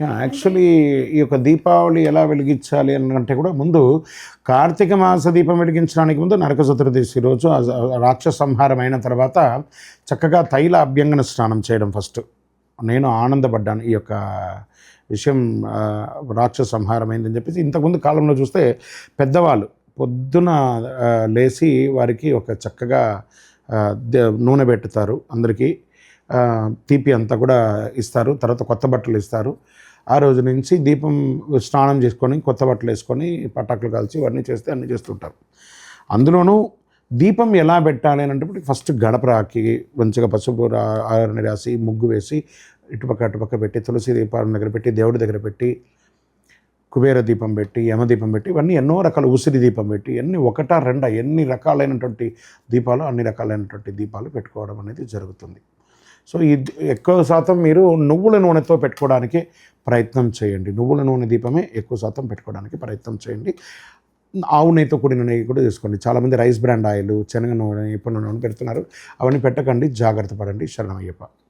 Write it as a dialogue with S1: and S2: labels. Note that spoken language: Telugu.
S1: యాక్చువల్లీ ఈ యొక్క దీపావళి ఎలా వెలిగించాలి అని అంటే కూడా ముందు కార్తీక మాస దీపం వెలిగించడానికి ముందు నరక చతుర్దశి రోజు ఆ రాక్షస సంహారం అయిన తర్వాత చక్కగా తైల అభ్యంగన స్నానం చేయడం ఫస్ట్. నేను ఆనందపడ్డాను ఈ యొక్క విషయం ఆ, రాక్షస సంహారం అయిందని చెప్పేసి. ఇంతకుముందు కాలంలో చూస్తే పెద్దవాళ్ళు పొద్దున లేచి వారికి ఒక చక్కగా నూనె పెట్టుతారు అందరికీ. తీపి అంతా కూడా ఇస్తారు. తర్వాత కొత్త బట్టలు ఇస్తారు. ఆ రోజు నుంచి దీపం స్నానం చేసుకొని కొత్త బట్టలు వేసుకొని పటాకులు కాల్చి ఇవన్నీ చేస్తే అన్నీ చేస్తుంటారు. అందులోనూ దీపం ఎలా పెట్టాలి అని అంటే ఫస్ట్ గడప రాకి మంచిగా పసుపు రా రాసి ముగ్గు వేసి ఇటుపక్క అటుపక్క పెట్టి తులసి దీపాల దగ్గర పెట్టి దేవుడి దగ్గర పెట్టి కుబేర దీపం పెట్టి యమ దీపం పెట్టి ఇవన్నీ ఎన్నో రకాల ఉసిరి దీపం పెట్టి ఎన్ని ఒకటా రెండా ఎన్ని రకాలైనటువంటి దీపాలు అన్ని రకాలైనటువంటి దీపాలు పెట్టుకోవడం అనేది జరుగుతుంది. సో ఈ ఎక్కువ శాతం మీరు నువ్వుల నూనెతో పెట్టుకోవడానికి ప్రయత్నం చేయండి. నువ్వుల నూనె దీపమే ఎక్కువ శాతం పెట్టుకోవడానికి ప్రయత్నం చేయండి. ఆవు నెయ్యితో కూడిన నెయ్యి కూడా తీసుకోండి. చాలామంది రైస్ బ్రాండ్ ఆయిల్ శనగ నూనె ఇప్పుడు నూనె పెడుతున్నారు. అవన్నీ పెట్టకండి. జాగ్రత్త పడండి. శరణమయ్యప్ప.